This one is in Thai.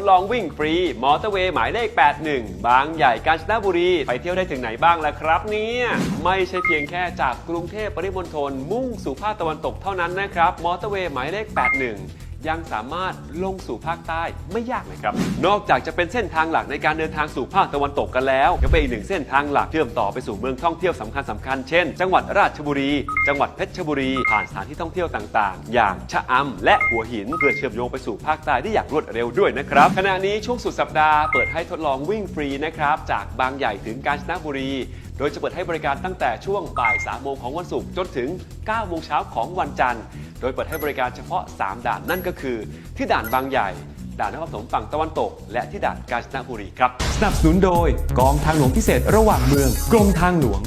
ดลองวิ่งฟรีมอเตอร์เวย์หมายเลข 81 บางใหญ่กาญจนบุรี ไปเที่ยวได้ถึงไหนบ้างล่ะครับเนี่ยไม่ใช่เพียงแค่จากกรุงเทพปริมณฑลมุ่งสู่ภาคตะวันตกเท่านั้นนะครับมอเตอร์เวย์หมายเลข 81 ยังสามารถลงสู่ภาคใต้ไม่ยากเลยครับ นอกจากจะเป็นเส้นทางหลักในการเดินทางสู่ภาคตะวันตกกันแล้วยังเป็นอีกหนึ่งเส้นทางหลักเชื่อมต่อไปสู่เมืองท่องเที่ยวสำคัญสำคัญๆเช่น จังหวัดราชบุรี จังหวัดเพชรบุรี ผ่านสถานที่ท่องเที่ยวต่างๆ อย่างชะอำและหัวหินเพื่อเชื่อมโยงไปสู่ภาคใต้ได้อย่างรวดเร็วด้วยนะครับขณะนี้ช่วงสุดสัปดาห์เปิดให้ทดลองวิ่งฟรีนะครับจากบางใหญ่ถึงกาญจนบุรี โดยจะเปิดให้บริการตั้งแต่ช่วงบ่าย 3 โมงของวันศุกร์จนถึง 9 โมงเช้าของวันจันทร์ โดยเปิดให้บริการเฉพาะ 3 ด่านนั่นก็คือ ที่ด่านบางใหญ่ ด่านนครปฐมฝั่งตะวันตก และที่ด่านกาญจนบุรีครับ สนับสนุนโดยกองทางหลวงพิเศษระหว่างเมืองกรมทางหลวง